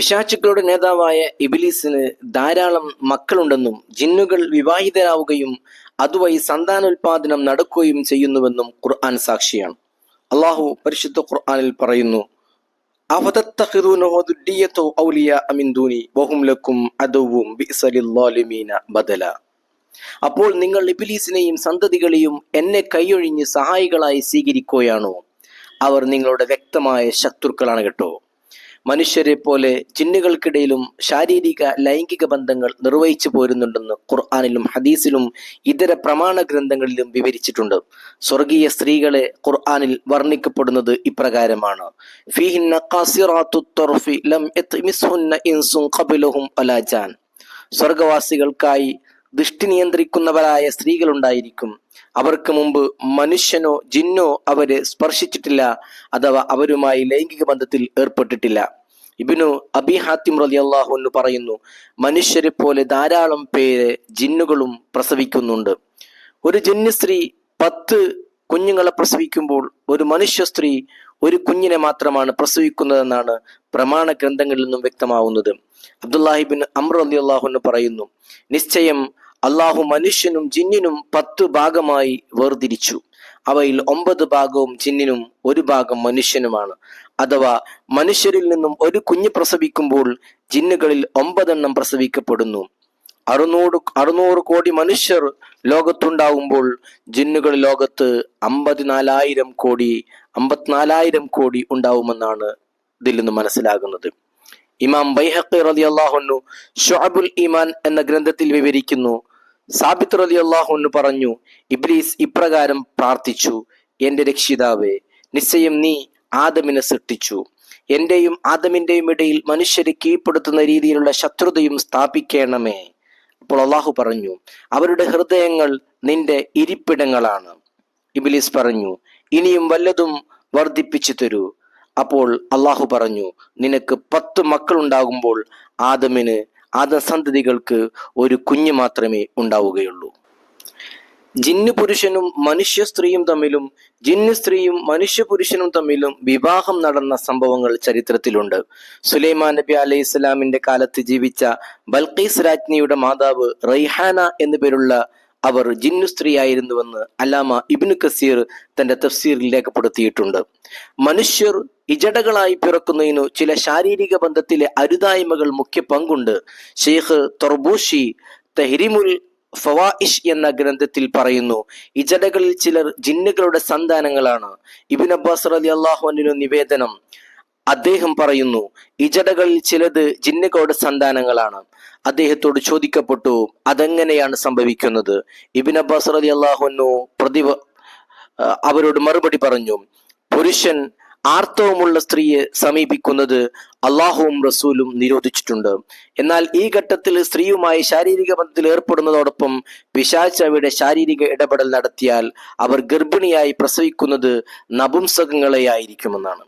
പിശാചുക്കളുടെ നേതാവായ ഇബിലീസിന് ധാരാളം മക്കളുണ്ടെന്നും ജിന്നുകൾ വിവാഹിതരാവുകയും അതുവഴി സന്താനോൽപാദനം നടക്കുകയും ചെയ്യുന്നുവെന്നും ഖുർആൻ സാക്ഷിയാണ്. അള്ളാഹു പരിശുദ്ധ ഖുർആനിൽ പറയുന്നു "അഫതത്തഖിദൂനഹു ദുർരിയ്യത്തഹു ഔലിയാഅ മിൻ ദൂനി ലക്കും അദുവ്വും ബിഅ്സലിദ്ദാലിമീന ബദല. അപ്പോൾ നിങ്ങൾ ഇബിലീസിനെയും സന്തതികളെയും എന്നെ കൈയൊഴിഞ്ഞ് സഹായികളായി സ്വീകരിക്കുകയാണോ? അവർ നിങ്ങളുടെ വ്യക്തമായ ശത്രുക്കളാണ് കേട്ടോ. മനുഷ്യരെ പോലെ ജിന്നുകൾക്കിടയിലും ശാരീരിക ലൈംഗിക ബന്ധങ്ങൾ നിർവഹിച്ചു പോരുന്നുണ്ടെന്ന് ഖുർആാനിലും ഹദീസിലും ഇതര പ്രമാണ ഗ്രന്ഥങ്ങളിലും വിവരിച്ചിട്ടുണ്ട്. സ്വർഗീയ സ്ത്രീകളെ ഖുർആാനിൽ വർണിക്കപ്പെടുന്നത് ഇപ്രകാരമാണ്. സ്വർഗവാസികൾക്കായി ദൃഷ്ടി നിയന്ത്രിക്കുന്നവരായ സ്ത്രീകളുണ്ടായിരിക്കും അവർക്ക് മുമ്പ് മനുഷ്യനോ ജിന്നോ അവരെ സ്പർശിച്ചിട്ടില്ല അഥവാ അവരുമായി ലൈംഗിക ബന്ധത്തിൽ ഏർപ്പെട്ടിട്ടില്ല. ഇബിനു അബി ഹാത്തിം റലി അള്ളാഹു എന്ന് പറയുന്നു മനുഷ്യരെ പോലെ ധാരാളം പേര് ജിന്നുകളും പ്രസവിക്കുന്നുണ്ട്. ഒരു ജിന്ന് സ്ത്രീ പത്ത് കുഞ്ഞുങ്ങളെ പ്രസവിക്കുമ്പോൾ ഒരു മനുഷ്യ സ്ത്രീ ഒരു കുഞ്ഞിനെ മാത്രമാണ് പ്രസവിക്കുന്നതെന്നാണ് പ്രമാണ ഗ്രന്ഥങ്ങളിൽ നിന്നും വ്യക്തമാവുന്നത്. അബ്ദുല്ലാഹിബിൻ അമ്ര അലി അള്ളാഹു എന്ന് പറയുന്നു നിശ്ചയം അള്ളാഹു മനുഷ്യനും ജിന്നിനും പത്ത് ഭാഗമായി വേർതിരിച്ചു. അവയിൽ ഒമ്പത് ഭാഗവും ജിന്നിനും ഒരു ഭാഗം മനുഷ്യനുമാണ്. അഥവാ മനുഷ്യരിൽ നിന്നും ഒരു കുഞ്ഞ് പ്രസവിക്കുമ്പോൾ ജിന്നുകളിൽ ഒമ്പതെണ്ണം പ്രസവിക്കപ്പെടുന്നു. അറുന്നൂറ് അറുന്നൂറ് കോടി മനുഷ്യർ ലോകത്തുണ്ടാവുമ്പോൾ ജിന്നുകൾ ലോകത്ത് അമ്പതിനാലായിരം കോടി അമ്പത്തിനാലായിരം കോടി ഉണ്ടാവുമെന്നാണ് ഇതിൽ നിന്ന് മനസ്സിലാകുന്നത്. ഇമാം ബൈഹഖി റലി അള്ളാഹുന്നു ഷുഅബുൽ ഈമാൻ എന്ന ഗ്രന്ഥത്തിൽ വിവരിക്കുന്നു സാബിത്ത് അലി അള്ളാഹുന്നു പറഞ്ഞു ഇബ്ലീസ് ഇപ്രകാരം പ്രാർത്ഥിച്ചു എന്റെ രക്ഷിതാവേ നിശ്ചയം നീ ആദമിനെ സൃഷ്ടിച്ചു. എന്റെയും ആദമിന്റെയും ഇടയിൽ മനുഷ്യരെ കീഴ്പ്പെടുത്തുന്ന രീതിയിലുള്ള ശത്രുതയും സ്ഥാപിക്കണമേ. അപ്പോൾ അള്ളാഹു പറഞ്ഞു അവരുടെ ഹൃദയങ്ങൾ നിന്റെ ഇരിപ്പിടങ്ങളാണ്. ഇബിലിസ് പറഞ്ഞു ഇനിയും വല്ലതും വർദ്ധിപ്പിച്ചു തരൂ. അപ്പോൾ അള്ളാഹു പറഞ്ഞു നിനക്ക് പത്ത് മക്കളുണ്ടാകുമ്പോൾ ആദമിന് ആദസന്തതികൾക്ക് ഒരു കുഞ്ഞ് മാത്രമേ ഉണ്ടാവുകയുള്ളൂ. ജിന്നു പുരുഷനും മനുഷ്യ സ്ത്രീയും തമ്മിലും ജിന്നു സ്ത്രീയും മനുഷ്യ പുരുഷനും തമ്മിലും വിവാഹം നടന്ന സംഭവങ്ങൾ ചരിത്രത്തിലുണ്ട്. സുലൈമാൻ നബി അലൈഹി ഇസ്ലാമിന്റെ കാലത്ത് ജീവിച്ച ബൽഖീസ് രാജ്ഞിയുടെ മാതാവ് റൈഹാന എന്നു പേരുള്ള അവർ ജിന്നു സ്ത്രീയായിരുന്നുവെന്ന് അലാമ ഇബ്നു കസീർ തന്റെ തഫ്സീറിൽ രേഖപ്പെടുത്തിയിട്ടുണ്ട്. മനുഷ്യർ ഇജടകളായി പിറക്കുന്നതിനു ചില ശാരീരിക ബന്ധത്തിലെ അരുതായ്മകൾ മുഖ്യ പങ്കുണ്ട്. ഷെയ്ഖ് തൊർബൂഷി തെഹ്രിമുൽ ഫവായിഷ് എന്ന ഗ്രന്ഥത്തിൽ പറയുന്നു ഇജടകളിൽ ചിലർ ജിന്നുകളുടെ സന്താനങ്ങളാണ്. ഇബിൻ അബ്ബാസ് അലി അള്ളാഹുവിനു നിവേദനം അദ്ദേഹം പറയുന്നു ഇജടകളിൽ ചിലത് ജിന്നുകളുടെ സന്താനങ്ങളാണ്. അദ്ദേഹത്തോട് ചോദിക്കപ്പെട്ടു അതെങ്ങനെയാണ് സംഭവിക്കുന്നത്? ഇബിൻ അബ്ബാസ് റതി അള്ളാഹുനു പ്രതിവ അവരോട് മറുപടി പറഞ്ഞു പുരുഷൻ ആർത്തവമുള്ള സ്ത്രീയെ സമീപിക്കുന്നത് അള്ളാഹുവും റസൂലും നിരോധിച്ചിട്ടുണ്ട്. എന്നാൽ ഈ ഘട്ടത്തിൽ സ്ത്രീയുമായി ശാരീരിക ബന്ധത്തിൽ ഏർപ്പെടുന്നതോടൊപ്പം പിശാച്ച് ശാരീരിക ഇടപെടൽ നടത്തിയാൽ അവർ ഗർഭിണിയായി പ്രസവിക്കുന്നത് നപുംസകങ്ങളെ ആയിരിക്കുമെന്നാണ്.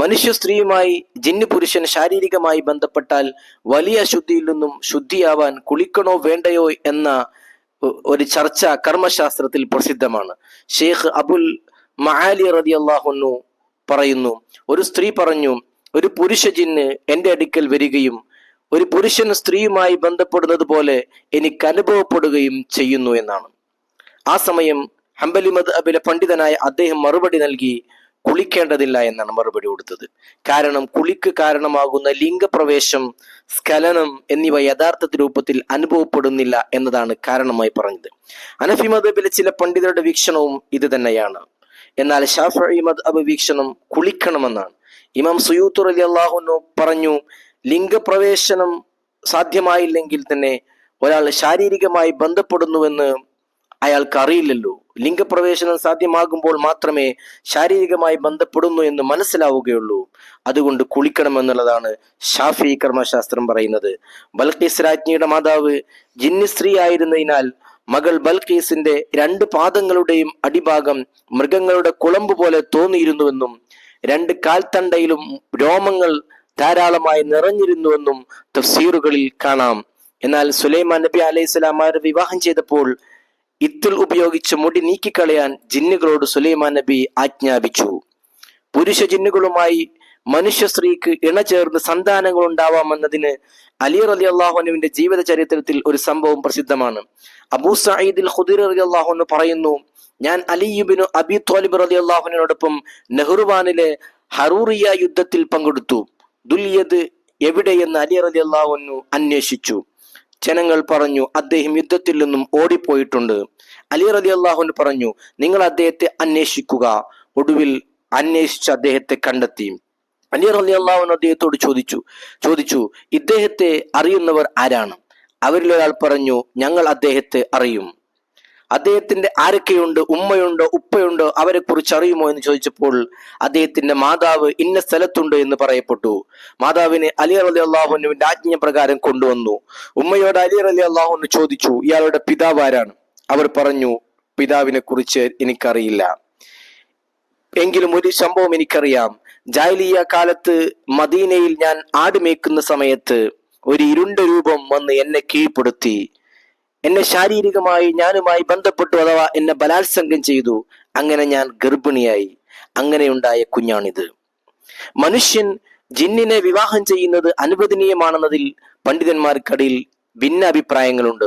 മനുഷ്യ സ്ത്രീയുമായി ജിന്നു പുരുഷൻ ശാരീരികമായി ബന്ധപ്പെട്ടാൽ വലിയ അശുദ്ധിയിൽ നിന്നും ശുദ്ധിയാവാൻ കുളിക്കണോ വേണ്ടയോ എന്ന ഒരു ചർച്ച കർമ്മശാസ്ത്രത്തിൽ പ്രസിദ്ധമാണ്. ഷെയ്ഖ് അബുൽ മഹാലി റതി അള്ളാഹുന്നു പറയുന്നു ഒരു സ്ത്രീ പറഞ്ഞു ഒരു പുരുഷ ജിന്ന് എന്റെ അടുക്കൽ വരികയും ഒരു പുരുഷൻ സ്ത്രീയുമായി ബന്ധപ്പെടുന്നത് പോലെ എനിക്ക് അനുഭവപ്പെടുകയും ചെയ്യുന്നു എന്നാണ്. ആ സമയം ഹംബലി മദ്ഹബിലെ പണ്ഡിതനായ അദ്ദേഹം മറുപടി നൽകി കുളിക്കേണ്ടതില്ല എന്നാണ് മറുപടി കൊടുത്തത്. കാരണം കുളിക്ക് കാരണമാകുന്ന ലിംഗപ്രവേശം സ്കലനം എന്നിവ യഥാർത്ഥ രൂപത്തിൽ അനുഭവപ്പെടുന്നില്ല എന്നതാണ് കാരണമായി പറഞ്ഞത്. അനഫി മതബിലെ ചില പണ്ഡിതരുടെ വീക്ഷണവും ഇത് തന്നെയാണ്. എന്നാൽ ഷാഫി മദ്ഹബ് വീക്ഷണം കുളിക്കണമെന്നാണ്. ഇമാം സുയൂത്തുർ അലി അള്ളാഹുനു പറഞ്ഞു ലിംഗപ്രവേശനം സാധ്യമായില്ലെങ്കിൽ തന്നെ ഒരാൾ ശാരീരികമായി ബന്ധപ്പെടുന്നുവെന്ന് അയാൾക്ക് അറിയില്ലല്ലോ. ലിംഗപ്രവേശനം സാധ്യമാകുമ്പോൾ മാത്രമേ ശാരീരികമായി ബന്ധപ്പെടുന്നു എന്ന് മനസ്സിലാവുകയുള്ളൂ. അതുകൊണ്ട് കുളിക്കണമെന്നുള്ളതാണ് ഷാഫി കർമ്മശാസ്ത്രം പറയുന്നത്. ബൽക്കീസ് രാജ്ഞിയുടെ മാതാവ് ജിന്നി സ്ത്രീ ആയിരുന്നതിനാൽ മകൾ ബൽക്കീസിന്റെ രണ്ട് പാദങ്ങളുടെയും അടിഭാഗം മൃഗങ്ങളുടെ കുളമ്പ് പോലെ തോന്നിയിരുന്നുവെന്നും രണ്ട് കാൽത്തണ്ടയിലും രോമങ്ങൾ ധാരാളമായി നിറഞ്ഞിരുന്നുവെന്നും തഫ്സീറുകളിൽ കാണാം. എന്നാൽ സുലൈമാൻ നബി അലൈഹി സ്വലാമാരെ വിവാഹം ചെയ്തപ്പോൾ ഇത്തിൽ ഉപയോഗിച്ച് മുടി നീക്കിക്കളയാൻ ജിന്നുകളോട് സുലൈമാൻ നബി ആജ്ഞാപിച്ചു. പുരുഷ ജിന്നുകളുമായി മനുഷ്യ സ്ത്രീക്ക് ഇണചേർന്ന് സന്താനങ്ങൾ ഉണ്ടാവാമെന്നതിന് അലി റലി അള്ളാഹുനുവിന്റെ ജീവിത ചരിത്രത്തിൽ ഒരു സംഭവം പ്രസിദ്ധമാണ്. അബൂ സയ്യിദിൽ ഖുദിർ റലി അള്ളാഹുനു പറയുന്നു ഞാൻ അലിയുബിനു അബി തോലിബ് റലി അള്ളാഹുനോടൊപ്പം നെഹ്റുവാനിലെ ഹറൂറിയ യുദ്ധത്തിൽ പങ്കെടുത്തു. ദുല്യത് എവിടെയെന്ന് അലി റലി അള്ളാഹുനു അന്വേഷിച്ചു. ജനങ്ങൾ പറഞ്ഞു അദ്ദേഹം യുദ്ധത്തിൽ നിന്നും ഓടിപ്പോയിട്ടുണ്ട്. അലി റതി അള്ളാഹുന് പറഞ്ഞു നിങ്ങൾ അദ്ദേഹത്തെ അന്വേഷിക്കുക. ഒടുവിൽ അന്വേഷിച്ച് അദ്ദേഹത്തെ കണ്ടെത്തി. അലി റലി അള്ളാഹുൻ അദ്ദേഹത്തോട് ചോദിച്ചു ചോദിച്ചു ഇദ്ദേഹത്തെ അറിയുന്നവർ ആരാണ്? അവരിലൊരാൾ പറഞ്ഞു ഞങ്ങൾ അദ്ദേഹത്തെ അറിയും. അദ്ദേഹത്തിന്റെ ആരൊക്കെയുണ്ട്? ഉമ്മയുണ്ടോ? ഉപ്പയുണ്ടോ? അവരെ കുറിച്ച് അറിയുമോ എന്ന് ചോദിച്ചപ്പോൾ അദ്ദേഹത്തിന്റെ മാതാവ് ഇന്ന സ്ഥലത്തുണ്ട് എന്ന് പറയപ്പെട്ടു. മാതാവിനെ അലി അലി അള്ളാഹുനുവിന്റെ ആജ്ഞ പ്രകാരം കൊണ്ടുവന്നു. ഉമ്മയോട് അലി അലി അള്ളാഹുന് ചോദിച്ചു ഇയാളുടെ പിതാവ് ആരാണ്? അവർ പറഞ്ഞു പിതാവിനെ കുറിച്ച് എനിക്കറിയില്ല. എങ്കിലും ഒരു സംഭവം എനിക്കറിയാം. ജാലിയ കാലത്ത് മദീനയിൽ ഞാൻ ആടുമേക്കുന്ന സമയത്ത് ഒരു ഇരുണ്ട രൂപം വന്ന് എന്നെ കീഴ്പ്പെടുത്തി. എന്നെ ശാരീരികമായി ഞാനുമായി ബന്ധപ്പെട്ടു അഥവാ എന്നെ ബലാത്സംഗം ചെയ്തു. അങ്ങനെ ഞാൻ ഗർഭിണിയായി. അങ്ങനെയുണ്ടായ കുഞ്ഞാണിത്. മനുഷ്യൻ ജിന്നിനെ വിവാഹം ചെയ്യുന്നത് അനുവദനീയമാണെന്നതിൽ പണ്ഡിതന്മാർക്കിടയിൽ ഭിന്ന അഭിപ്രായങ്ങളുണ്ട്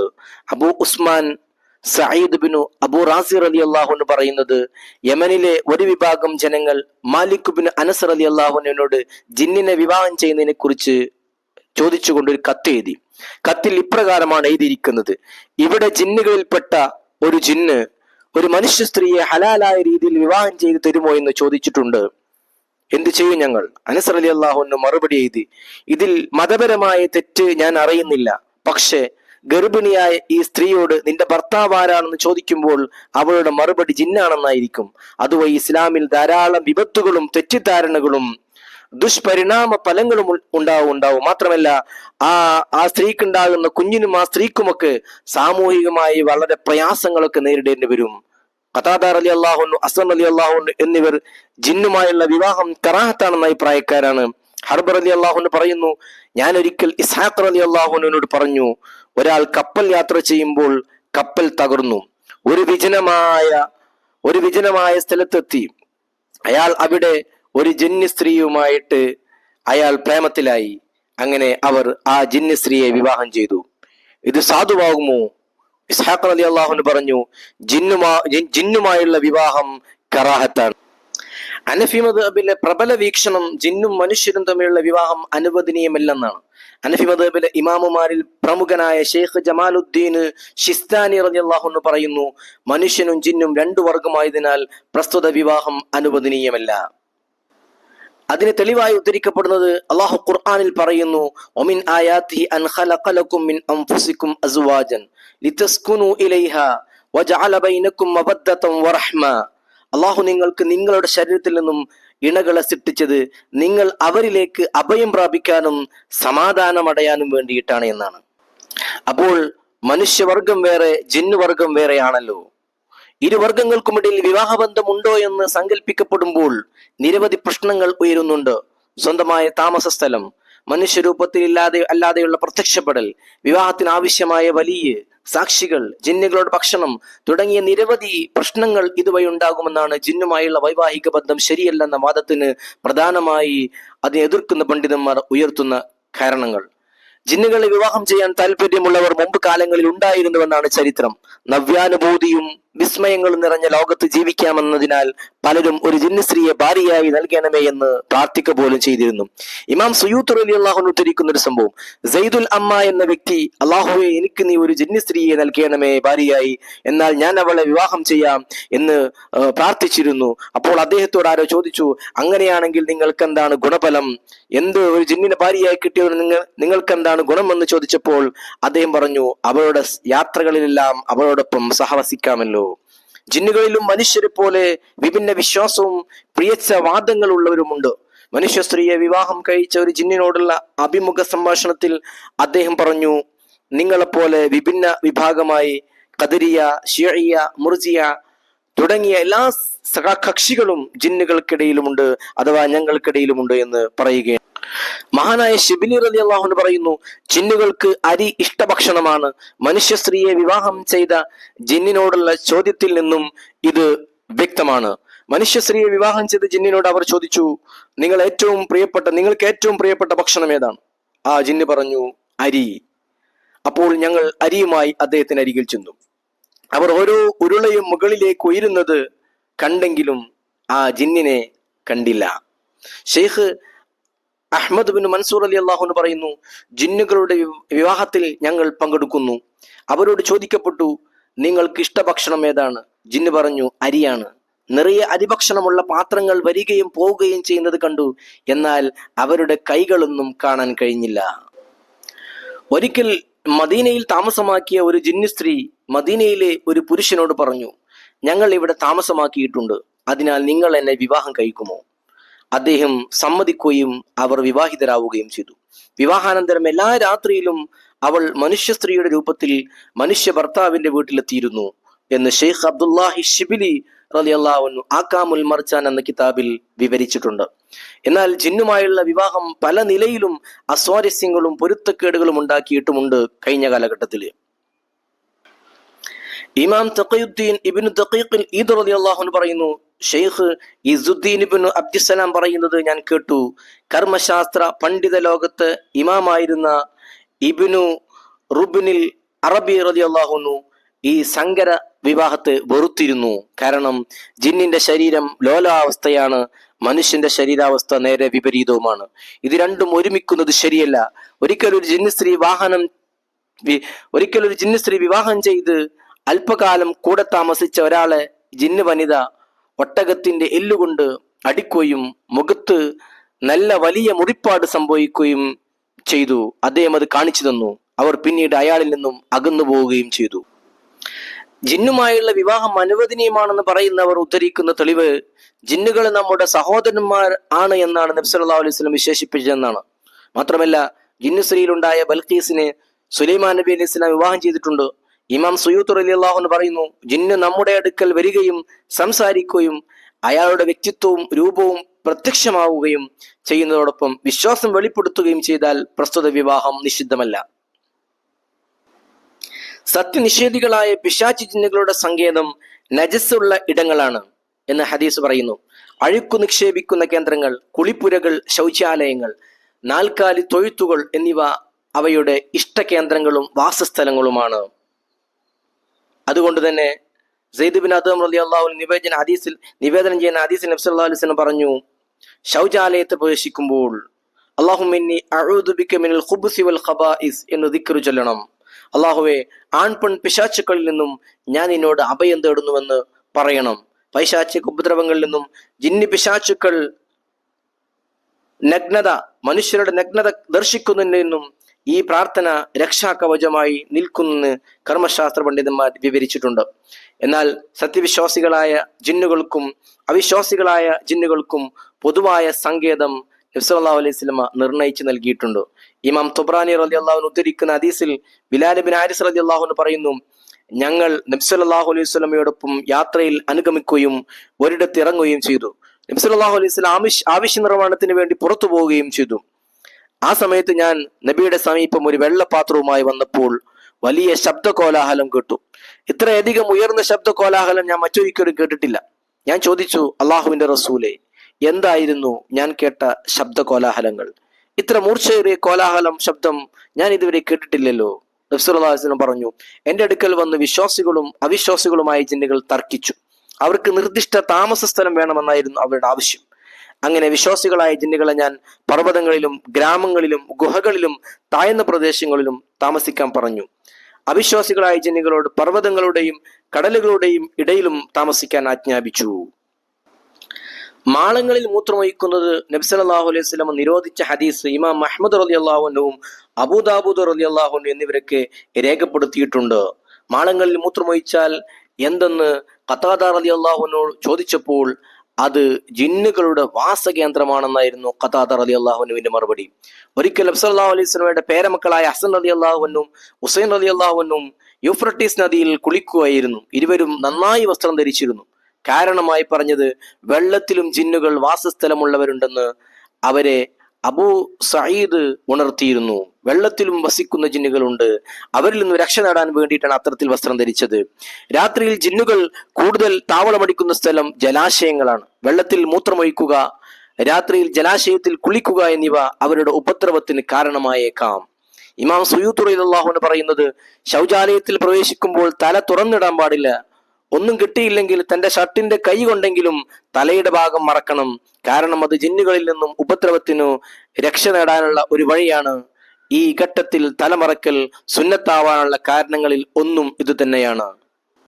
അബൂ ഉസ്മാൻ സയ്യിദ് ബിനു അബൂ റാസിർ അലി അള്ളാഹുന് പറയുന്നത് യമനിലെ ഒരു വിഭാഗം ജനങ്ങൾ മാലിക് ബിൻ അനസർ അലി അള്ളാഹുനോട് ജിന്നിനെ വിവാഹം ചെയ്യുന്നതിനെ കുറിച്ച് ചോദിച്ചുകൊണ്ട് ഒരു കത്ത് എഴുതി കത്തിൽ ഇപ്രകാരമാണ് എഴുതിയിരിക്കുന്നത്. ഇവിടെ ജിന്നുകളിൽപ്പെട്ട ഒരു ജിന്ന് ഒരു മനുഷ്യ സ്ത്രീയെ ഹലാലായ രീതിയിൽ വിവാഹം ചെയ്തു തരുമോ എന്ന് ചോദിച്ചിട്ടുണ്ട്. എന്തു ചെയ്യും ഞങ്ങൾ? അനസർ അലി അള്ളാഹുന് മറുപടി എഴുതി ഇതിൽ മതപരമായ തെറ്റ് ഞാൻ അറിയുന്നില്ല. പക്ഷേ ഗർഭിണിയായ ഈ സ്ത്രീയോട് നിന്റെ ഭർത്താവ് ആരാണെന്ന് ചോദിക്കുമ്പോൾ അവളുടെ മറുപടി ജിന്നാണെന്നായിരിക്കും. അതുവഴി ഇസ്ലാമിൽ ധാരാളം വിപത്തുകളും തെറ്റിദ്ധാരണകളും ദുഷ്പരിണാമ ഫലങ്ങളും ഉണ്ടാവും ഉണ്ടാവും. മാത്രമല്ല ആ ആ സ്ത്രീക്കുണ്ടാകുന്ന കുഞ്ഞിനും ആ സ്ത്രീക്കുമൊക്കെ സാമൂഹികമായി വളരെ പ്രയാസങ്ങളൊക്കെ നേരിടേണ്ടി വരും. ഖതാദാർ അലി അള്ളാഹുന്നു അസൻ അലി അള്ളാഹുന്നു എന്നിവർ ജിന്നുമായുള്ള വിവാഹം കറാഹത്താണെന്ന അഭിപ്രായക്കാരാണ്. ഹർബർ അലി അള്ളാഹുന് പറയുന്നു ഞാൻ ഒരിക്കൽ ഇസ്ഹാഖർ അലി അള്ളാഹുനോട് പറഞ്ഞു ഒരാൾ കപ്പൽ യാത്ര ചെയ്യുമ്പോൾ കപ്പൽ തകർന്നു. ഒരു വിജനമായ ഒരു വിജനമായ സ്ഥലത്തെത്തി. അയാൾ അവിടെ ഒരു ജിന്നി സ്ത്രീയുമായിട്ട് അയാൾ പ്രേമത്തിലായി. അങ്ങനെ അവർ ആ ജിന്നി സ്ത്രീയെ വിവാഹം ചെയ്തു. ഇത് സാധുവാകുമോ? ഇസ്ഹാഖ് അലി അള്ളാഹുന് പറഞ്ഞു ജിന്നുമാ ജിന്നുമായുള്ള വിവാഹം കറാഹത്താണ്. അനഫി അബിലെ പ്രബല വീക്ഷണം ജിന്നും മനുഷ്യരും തമ്മിലുള്ള വിവാഹം അനുവദനീയമല്ലെന്നാണ്. അനഫി അബിലെ ഇമാമുമാരിൽ പ്രമുഖനായ ഷെയ്ഖ് ജമാലുദ്ദീൻ ഷിസ്താനി റളിയല്ലാഹു പറയുന്നു മനുഷ്യനും ജിന്നും രണ്ടു വർഗമായതിനാൽ പ്രസ്തുത വിവാഹം അനുവദനീയമല്ല. അതിന് തെളിവായി ഉദ്ധരിക്കപ്പെടുന്നത് അള്ളാഹു ഖുർആാനിൽ പറയുന്നു ഒമിൻ ആയാത്തി അൻ ഖലഖലകും മിൻ അൻഫുസികും അസ്വാജൻ ലിതസ്കുനു ഇലൈഹ വജഅല ബൈനകും മവദ്ദതൻ വറഹ്മ. അള്ളാഹു നിങ്ങൾക്ക് നിങ്ങളുടെ ശരീരത്തിൽ നിന്നും ഇണകളെ സൃഷ്ടിച്ചത് നിങ്ങൾ അവരിലേക്ക് അഭയം പ്രാപിക്കാനും സമാധാനമടയാനും വേണ്ടിയിട്ടാണ് എന്നാണ്. അപ്പോൾ മനുഷ്യവർഗം വേറെ ജിന്നുവർഗം വേറെയാണല്ലോ. ഇരുവർഗങ്ങൾക്കുമിടയിൽ വിവാഹബന്ധം ഉണ്ടോ എന്ന് സങ്കല്പിക്കപ്പെടുമ്പോൾ നിരവധി പ്രശ്നങ്ങൾ ഉയരുന്നുണ്ട്. സ്വന്തമായ താമസ സ്ഥലം മനുഷ്യരൂപത്തിൽ ഇല്ലാതെ അല്ലാതെയുള്ള പ്രത്യക്ഷപ്പെടൽ വിവാഹത്തിന് ആവശ്യമായ വലിയ സാക്ഷികൾ ജിന്നുകളുടെ ഭക്ഷണം തുടങ്ങിയ നിരവധി പ്രശ്നങ്ങൾ ഇതുവഴി ഉണ്ടാകുമെന്നാണ് ജിന്നുമായുള്ള വൈവാഹിക ബന്ധം ശരിയല്ലെന്ന വാദത്തിന് പ്രധാനമായി അതിനെ എതിർക്കുന്ന പണ്ഡിതന്മാർ ഉയർത്തുന്ന കാരണങ്ങൾ. ജിന്നുകളെ വിവാഹം ചെയ്യാൻ താല്പര്യമുള്ളവർ മുമ്പ് കാലങ്ങളിൽ ഉണ്ടായിരുന്നുവെന്നാണ് ചരിത്രം. നവ്യാനുഭൂതിയും വിസ്മയങ്ങളും നിറഞ്ഞ ലോകത്ത് ജീവിക്കാമെന്നതിനാൽ പലരും ഒരു ജിന്നശ്രീയെ ഭാര്യയായി നൽകണമേ എന്ന് പ്രാർത്ഥിക്ക പോലും ചെയ്തിരുന്നു. ഇമാം സുയൂത്ത് അലി അള്ളാഹു ഉദ്ധരിക്കുന്ന ഒരു സംഭവം. സെയ്ദുൽ അമ്മ എന്ന വ്യക്തി അള്ളാഹുവെ എനിക്ക് നീ ഒരു ജിന്നശ്രീയെ നൽകണമേ ഭാര്യയായി എന്നാൽ ഞാൻ അവളെ വിവാഹം ചെയ്യാം എന്ന് പ്രാർത്ഥിച്ചിരുന്നു. അപ്പോൾ അദ്ദേഹത്തോട് ആരോ ചോദിച്ചു അങ്ങനെയാണെങ്കിൽ നിങ്ങൾക്ക് എന്താണ് ഗുണഫലം? എന്ത് ഒരു ജിന്നിനെ ഭാര്യയായി കിട്ടിയത് നിങ്ങൾ നിങ്ങൾക്ക് എന്താണ് ഗുണം എന്ന് ചോദിച്ചപ്പോൾ അദ്ദേഹം പറഞ്ഞു അവളുടെ യാത്രകളിലെല്ലാം അവളോടൊപ്പം സഹവസിക്കാമല്ലോ. ജിന്നുകളിലും മനുഷ്യരെ പോലെ വിഭിന്ന വിശ്വാസവും പ്രിയച്ച വാദങ്ങളുള്ളവരുമുണ്ട്. മനുഷ്യ സ്ത്രീയെ വിവാഹം കഴിച്ച ഒരു ജിന്നിനോടുള്ള അഭിമുഖ സംഭാഷണത്തിൽ അദ്ദേഹം പറഞ്ഞു നിങ്ങളെപ്പോലെ വിഭിന്ന വിഭാഗമായി കദരിയ ഷിയ മുർജിയ തുടങ്ങിയ എല്ലാ സഹകക്ഷികളും ജിന്നുകൾക്കിടയിലുമുണ്ട് അഥവാ ഞങ്ങൾക്കിടയിലുമുണ്ട് എന്ന് പറയുകയാണ്. മഹാനായ ഷിബിലി റലി അള്ളാഹുന് പറയുന്നു ജിന്നുകൾക്ക് അരി ഇഷ്ടഭക്ഷണമാണ്. മനുഷ്യ സ്ത്രീയെ വിവാഹം ചെയ്ത ജിന്നിനോടുള്ള ചോദ്യത്തിൽ നിന്നും ഇത് വ്യക്തമാണ്. മനുഷ്യ സ്ത്രീയെ വിവാഹം ചെയ്ത ജിന്നിനോട് അവർ ചോദിച്ചു നിങ്ങൾ ഏറ്റവും പ്രിയപ്പെട്ട നിങ്ങൾക്ക് ഏറ്റവും പ്രിയപ്പെട്ട ഭക്ഷണം ഏതാണ്? ആ ജിന്ന് പറഞ്ഞു അരി. അപ്പോൾ ഞങ്ങൾ അരിയുമായി അദ്ദേഹത്തിന് അരികിൽ ചെന്നു. അവർ ഓരോ ഉരുളയും മുകളിലേക്ക് ഉയരുന്നത് കണ്ടെങ്കിലും ആ ജിന്നിനെ കണ്ടില്ല. Sheikh Ahmad bin Mansoor Ali അള്ളാഹുന് പറയുന്നു ജിന്നുകളുടെ വിവാഹത്തിൽ ഞങ്ങൾ പങ്കെടുക്കുന്നു. അവരോട് ചോദിക്കപ്പെട്ടു നിങ്ങൾക്ക് ഇഷ്ടഭക്ഷണം ഏതാണ്? ജിന്ന് പറഞ്ഞു അരിയാണ്. നിറയെ അരിഭക്ഷണമുള്ള പാത്രങ്ങൾ വരികയും പോവുകയും ചെയ്യുന്നത് കണ്ടു. എന്നാൽ അവരുടെ കൈകളൊന്നും കാണാൻ കഴിഞ്ഞില്ല. ഒരിക്കൽ മദീനയിൽ താമസമാക്കിയ ഒരു ജിന്നു സ്ത്രീ മദീനയിലെ ഒരു പുരുഷനോട് പറഞ്ഞു ഞങ്ങൾ ഇവിടെ താമസമാക്കിയിട്ടുണ്ട്. അതിനാൽ നിങ്ങൾ എന്നെ വിവാഹം കഴിക്കുമോ? അദ്ദേഹം സമ്മതിക്കുകയും അവർ വിവാഹിതരാവുകയും ചെയ്തു. വിവാഹാനന്തരം എല്ലാ രാത്രിയിലും അവൾ മനുഷ്യ സ്ത്രീയുടെ രൂപത്തിൽ മനുഷ്യ ഭർത്താവിന്റെ വീട്ടിലെത്തിയിരുന്നു എന്ന് ഷെയ്ഖ് അബ്ദുല്ലാഹി ഷിബിലി റലിയല്ലാവുന്നു ആക്കാമുൽ മർച്ചാൻ എന്ന കിതാബിൽ വിവരിച്ചിട്ടുണ്ട്. എന്നാൽ ജിന്നുമായുള്ള വിവാഹം പല നിലയിലും അസ്വാരസ്യങ്ങളും പൊരുത്തക്കേടുകളും ഉണ്ടാക്കിയിട്ടുമുണ്ട് കഴിഞ്ഞ കാലഘട്ടത്തിൽ ഇമാം തഖയുദ്ദീൻ ഇബിൻ തഖീഖിൽ ഈദ് റളിയല്ലാഹു അൻഹു പറയുന്നു ഷെയ്ഖ് ഇസുദ്ദീൻ അബ്ദുസലാം പറയുന്നത് ഞാൻ കേട്ടു. കർമ്മശാസ്ത്ര പണ്ഡിത ലോകത്ത് ഇമാമായിരുന്ന ഇബിനു റുബിനിൽ അറബി റളിയല്ലാഹു അൻഹു ഈ സങ്കര വിവാഹത്തെ വെറുത്തിരുന്നു. കാരണം ജിന്നിന്റെ ശരീരം ലോലാവസ്ഥയാണ് മനുഷ്യന്റെ ശരീരാവസ്ഥ നേരെ വിപരീതവുമാണ്. ഇത് രണ്ടും ഒരുമിക്കുന്നത് ശരിയല്ല. ഒരിക്കൽ ഒരു ജിന്ന് സ്ത്രീ വാഹനം ഒരിക്കൽ ഒരു ജിന്ന് സ്ത്രീ വിവാഹം ചെയ്ത് അല്പകാലം കൂടെ താമസിച്ച ഒരാളെ ജിന്ന് വനിത ഒട്ടകത്തിന്റെ എല്ലുകൊണ്ട് അടിക്കുകയും മുഖത്ത് നല്ല വലിയ മുറിപ്പാട് സംഭവിക്കുകയും ചെയ്തു. അദ്ദേഹം അത് കാണിച്ചു തന്നു. അവർ പിന്നീട് അയാളിൽ നിന്നും അകന്നു പോവുകയും ചെയ്തു. ജിന്നുമായുള്ള വിവാഹം അനുവദനീയമാണെന്ന് പറയുന്നവർ ഉദ്ധരിക്കുന്ന തെളിവ് ജിന്നുകൾ നമ്മുടെ സഹോദരന്മാർ ആണ് എന്നാണ് നബ്സല്ലാ അലൈഹി സ്വലം വിശേഷിപ്പിച്ചതെന്നാണ്. മാത്രമല്ല ജിന്നു സ്ത്രീയിലുണ്ടായ ബൽഖീസിനെ സുലൈമാൻ നബി അലൈഹി സ്വലാം വിവാഹം ചെയ്തിട്ടുണ്ട്. ഇമാം സുയൂത്ത് അലി അള്ളാഹുന്ന് പറയുന്നു ജിന്ന് നമ്മുടെ അടുക്കൽ വരികയും സംസാരിക്കുകയും അയാളുടെ വ്യക്തിത്വവും രൂപവും പ്രത്യക്ഷമാവുകയും ചെയ്യുന്നതോടൊപ്പം വിശ്വാസം വെളിപ്പെടുത്തുകയും ചെയ്താൽ പ്രസ്തുത വിവാഹം നിഷിദ്ധമല്ല. സത്യനിഷേധികളായ പിശാചി ജിന്നുകളുടെ സങ്കേതം നജസ്സുള്ള ഇടങ്ങളാണ് എന്ന് ഹദീസ് പറയുന്നു. അഴുക്കു നിക്ഷേപിക്കുന്ന കേന്ദ്രങ്ങൾ കുളിപ്പുരകൾ ശൗചാലയങ്ങൾ നാൽക്കാലി തൊഴുത്തുകൾ എന്നിവ അവയുടെ ഇഷ്ടകേന്ദ്രങ്ങളും വാസസ്ഥലങ്ങളുമാണ്. അതുകൊണ്ട് തന്നെ സെയ്ദ് ബിൻ അദം റലി അള്ളാഹു നിവേദന ഹദീസിൽ നിവേദനം ചെയ്യുന്ന ഹദീസിൽ നബ്സ് അല്ലാ അലിസ്ലം പറഞ്ഞു ശൗചാലയത്തെ പ്രവേശിക്കുമ്പോൾ അള്ളാഹുമിന്നി വൽ ഖബാഇസ് എന്ന് ചൊല്ലണം. അള്ളാഹുവെ ആൺപെൺ പിശാച്ചുക്കളിൽ നിന്നും ഞാൻ നിന്നോട് അഭയം തേടുന്നുവെന്ന് പറയണം. പൈശാചിക ഉപദ്രവങ്ങളിൽ നിന്നും ജിന്നി പിശാച്ചുക്കൾ നഗ്നത മനുഷ്യരുടെ നഗ്നത ദർശിക്കുന്നതിൽ നിന്നും ഈ പ്രാർത്ഥന രക്ഷാകവചമായി നിൽക്കുന്നെന്ന് കർമ്മശാസ്ത്ര പണ്ഡിതന്മാർ വിവരിച്ചിട്ടുണ്ട്. എന്നാൽ സത്യവിശ്വാസികളായ ജിന്നുകൾക്കും അവിശ്വാസികളായ ജിന്നുകൾക്കും പൊതുവായ സങ്കേതം നബ്സല്ലാ അലൈഹി സ്വലമ നിർണയിച്ചു നൽകിയിട്ടുണ്ട്. ഇമാം തുബ്രാനി റലി അള്ളാഹുൻ ഉദ്ധരിക്കുന്ന ഹദീസിൽ ബിലാലിബിൻ ആരിസ് റലി അള്ളാഹുന് പറയുന്നു ഞങ്ങൾ നബ്സല്ലാഹു അലൈഹി സ്വലമയോടൊപ്പം യാത്രയിൽ അനുഗമിക്കുകയും ഒരിടത്ത് ഇറങ്ങുകയും ചെയ്തു. നബ്സല്ലാഹു അലൈഹി സ്വലം ആവശ്യ ആവശ്യ നിർവഹണത്തിന് വേണ്ടി പുറത്തു പോവുകയും ചെയ്തു. ആ സമയത്ത് ഞാൻ നബിയുടെ സമീപം ഒരു വെള്ളപാത്രവുമായി വന്നപ്പോൾ വലിയ ശബ്ദ കോലാഹലം കേട്ടു. ഇത്രയധികം ഉയർന്ന ശബ്ദ കോലാഹലം ഞാൻ മറ്റൊരിക്കലും കേട്ടിട്ടില്ല. ഞാൻ ചോദിച്ചു അള്ളാഹുവിന്റെ റസൂലെ എന്തായിരുന്നു ഞാൻ കേട്ട ശബ്ദ കോലാഹലങ്ങൾ ഇത്ര മൂർച്ചയേറിയ കോലാഹലം ശബ്ദം ഞാൻ ഇതുവരെ കേട്ടിട്ടില്ലല്ലോ. നബ്സുല്ലാസ്ലം പറഞ്ഞു എന്റെ അടുക്കൽ വന്ന് വിശ്വാസികളും അവിശ്വാസികളുമായ ജിന്നുകൾ തർക്കിച്ചു. അവർക്ക് നിർദ്ദിഷ്ട താമസ സ്ഥലം വേണമെന്നായിരുന്നു അവരുടെ ആവശ്യം. അങ്ങനെ വിശ്വാസികളായ ജിന്നുകളെ ഞാൻ പർവതങ്ങളിലും ഗ്രാമങ്ങളിലും ഗുഹകളിലും താഴ്ന്ന പ്രദേശങ്ങളിലും താമസിക്കാൻ പറഞ്ഞു. അവിശ്വാസികളായ ജിന്നുകളോട് പർവതങ്ങളുടെയും കടലുകളുടെയും ഇടയിലും താമസിക്കാൻ ആജ്ഞാപിച്ചു. മാളങ്ങളിൽ മൂത്രമൊഴിക്കുന്നത് നബ്സലാഹു അലൈഹി സ്വലം നിരോധിച്ച ഹദീസ് ഇമാം മഹമ്മദ് റലി അള്ളാഹുനും അബൂദാബൂദ് റലി അള്ളാഹുനും എന്നിവരൊക്കെ രേഖപ്പെടുത്തിയിട്ടുണ്ട്. മാളങ്ങളിൽ മൂത്രമൊഴിച്ചാൽ എന്തെന്ന് കത്താദാർ അലി അള്ളാഹുനോട് ചോദിച്ചപ്പോൾ അത് ജിന്നുകളുടെ വാസകേന്ദ്രമാണെന്നായിരുന്നു ഖതാദർ അലി അള്ളാഹുനുവിന്റെ മറുപടി. ഒരിക്കൽ അബ്സല്ലാ അലൈഹി സ്വലമയുടെ പേരമക്കളായ ഹസൻ അലി അള്ളാഹുനും ഹുസൈൻ അലി അള്ളാഹുനും യുഫ്രട്ടീസ് നദിയിൽ കുളിക്കുകയായിരുന്നു. ഇരുവരും നന്നായി വസ്ത്രം ധരിച്ചിരുന്നു. കാരണമായി പറഞ്ഞത് വെള്ളത്തിലും ജിന്നുകൾ വാസസ്ഥലമുള്ളവരുണ്ടെന്ന് അവരെ അബൂ സയ്യിദ് ഉണർത്തിയിരുന്നു. വെള്ളത്തിലും വസിക്കുന്ന ജിന്നുകളുണ്ട്. അവരിൽ നിന്ന് രക്ഷ നേടാൻ വേണ്ടിയിട്ടാണ് അത്തരത്തിൽ വസ്ത്രം ധരിച്ചത്. രാത്രിയിൽ ജിന്നുകൾ കൂടുതൽ താവളമടിക്കുന്ന സ്ഥലം ജലാശയങ്ങളാണ്. വെള്ളത്തിൽ മൂത്രമൊഴിക്കുക രാത്രിയിൽ ജലാശയത്തിൽ കുളിക്കുക എന്നിവ അവരുടെ ഉപദ്രവത്തിന് കാരണമായേക്കാം. ഇമാം സുയൂത്തുറയിലാഹുവിന് പറയുന്നത് ശൗചാലയത്തിൽ പ്രവേശിക്കുമ്പോൾ തല തുറന്നിടാൻ പാടില്ല. ഒന്നും കിട്ടിയില്ലെങ്കിൽ തന്റെ ഷർട്ടിന്റെ കൈ കൊണ്ടെങ്കിലും തലയുടെ ഭാഗം മറക്കണം. കാരണം അത് ജിന്നുകളിൽ നിന്നും ഉപദ്രവത്തിനു രക്ഷ നേടാനുള്ള ഒരു വഴിയാണ് ഈ ഘട്ടത്തിൽ തലമറക്കൽ സുന്നത്താവാനുള്ള കാരണങ്ങളിൽ ഒന്നും ഇത് തന്നെയാണ്.